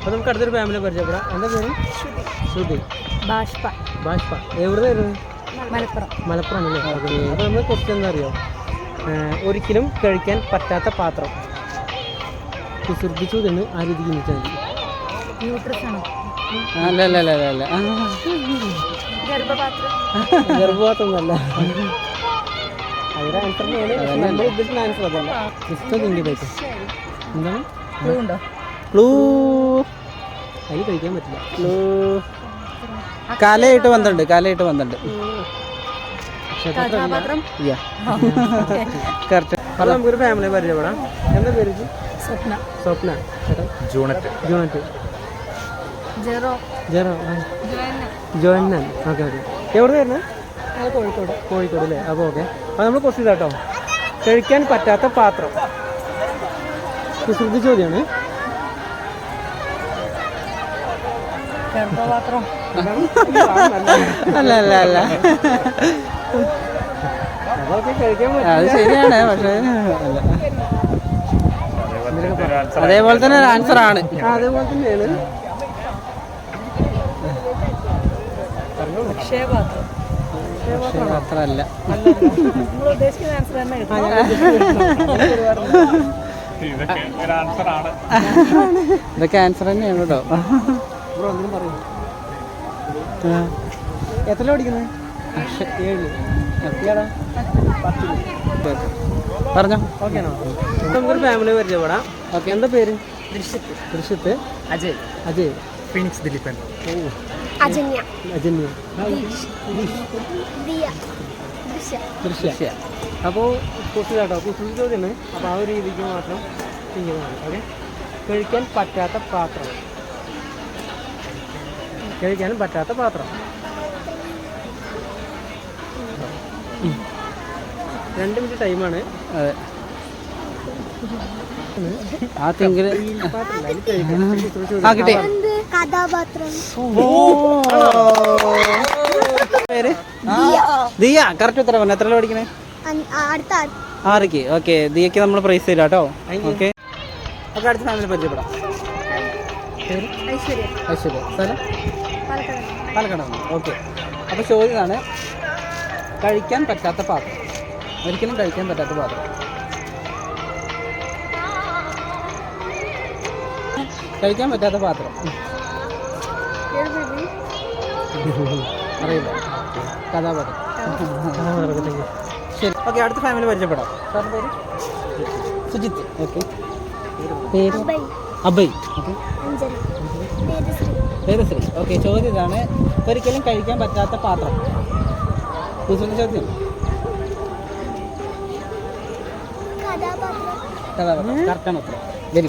അപ്പോൾ നമുക്ക് അടുത്തൊരു ഫാമിലി പരിചയപ്പെടാം. എന്താ പേര്? ശ്രുതി. ബാഷ്പ. ബാഷ്പ. എവിടെ വരുന്നത്? മലപ്പുറം. മലപ്പുറം അല്ലേ അപ്പോൾ നമ്മൾ ക്വസ്റ്റ്യൻ എന്താ അറിയോ? ഒരിക്കലും കഴിക്കാൻ പറ്റാത്ത പാത്രം. ശ്രദ്ധിച്ചു എന്ന് ആ രീതിക്ക് അല്ല അല്ല അല്ല അല്ല അല്ല. ആ. ഗർഭപാത്രം. ഗർഭപാത്രമൊന്നുമല്ല. അതിന്റെ ആൻസർ നമ്മൾ ഉദ്ദേശിക്കുന്ന ആൻസർ അതല്ല. ക്രിസ്തു തിങ്ക് ചെയ്തേക്ക് എന്താണ്? ക്ലൂ. അതിൽ കഴിക്കാൻ പറ്റില്ല. ക്ലൂ. കാലയായിട്ട് വന്നിട്ടുണ്ട് കാലയായിട്ട് യാ കറക്റ്റ്. അപ്പോൾ നമുക്കൊരു ഫാമിലി പരിചയപ്പെടാം. എന്താ പേര്? സ്വപ്ന. സ്വപ്ന. ജൂണറ്റ് ജൂണറ്റ് ജെറോ. ജെറോ ജോന്നൻ ഓക്കെ ഓക്കെ. എവിടെ വരുന്നത് കോഴിക്കോട്. കോഴിക്കോട് അല്ലേ? അപ്പോൾ ഓക്കെ. അപ്പോൾ നമ്മൾ ക്വസ്റ്റ് ചെയ്താട്ടോ കഴിക്കാൻ പറ്റാത്ത പാത്രം. കുസൃതി ചോദ്യമാണ്. ഗർഭപാത്രം അല്ല അല്ല അല്ല. അത് ശരിയാണ് പക്ഷേ അതേപോലെ തന്നെ ഒരു ആണ്. അതേപോലെ തന്നെയാണ്. ആൻസർ ആണ്. ഇതൊക്കെ ആൻസർ തന്നെയാണ് കേട്ടോ. ബ്രോ എന്തെങ്കിലും പറയും. എത്ര പഠിക്കുന്നത്? ഏഴ്. ഇയാളോ പറഞ്ഞോ. ഓക്കെയാണോ നമുക്കൊരു ഫാമിലി പരിചയപ്പെടാം. ഓക്കെ. എന്താ പേര്? ദൃശ്യത്ത്. ദൃശ്യത്ത്. അജയ്. അജയ്. ഫിനിക്സ് ദിലീപൻ. ഓ. അജന്യ. അജന്യ. ദൃശ്യ ദൃശ്യ അപ്പോൾ കുസൃതി കേട്ടോ കുസൃതി ചോദ്യമാണ്. അപ്പോൾ ആ ഒരു രീതിക്ക് മാത്രം ചെയ്യുന്നതാണ് ഓക്കെ? കഴിക്കാൻ പറ്റാത്ത പാത്രം. കഴിക്കാൻ പറ്റാത്ത പാത്രം. രണ്ട് മിനിറ്റ് ടൈമാണ് അതെ. ആ തിങ്കിൽ. ആ കിട്ടി. പേര്? ദിയ. കറക്റ്റ് ഉത്തരം പറഞ്ഞു. എത്ര പഠിക്കണേ. ആറയ്ക്ക് ഓക്കെ ദിയക്ക് നമ്മൾ പ്രൈസ് തരാം കേട്ടോ. Thank ഓക്കെ അടുത്ത ഫാമിലി പരിചയപ്പെടാം. പേര്? ഐശ്വര്യ. ഐശ്വര്യ. സ്ഥലം പാലക്കാട് പാലക്കാടാണ് ഓക്കെ. അപ്പോൾ ചോദ്യമാണ് കഴിക്കാൻ പറ്റാത്ത പാത്രം. ഒരിക്കലും കഴിക്കാൻ പറ്റാത്ത പാത്രം. കഴിക്കാൻ പറ്റാത്ത പാത്രം? അറിയില്ല. കഥാപാത്രം. ശരി. ഓക്കെ അടുത്ത ഫാമിലി പരിചയപ്പെടാം. സാറിന്റെ പേര്? സുജിത്ത്. ഓക്കെ. പേര്? അഭയ് ഓക്കെ. അഞ്ജന തേജശ്രീ പേര് ശ്രീ ഓക്കെ ചോദ്യം ഇതാണ്. ഒരിക്കലും കഴിക്കാൻ പറ്റാത്ത പാത്രം. കുസൃതി ചോദ്യം? കഥാപാത്രം. കറക്റ്റാണ് ഉത്തരം വെരി.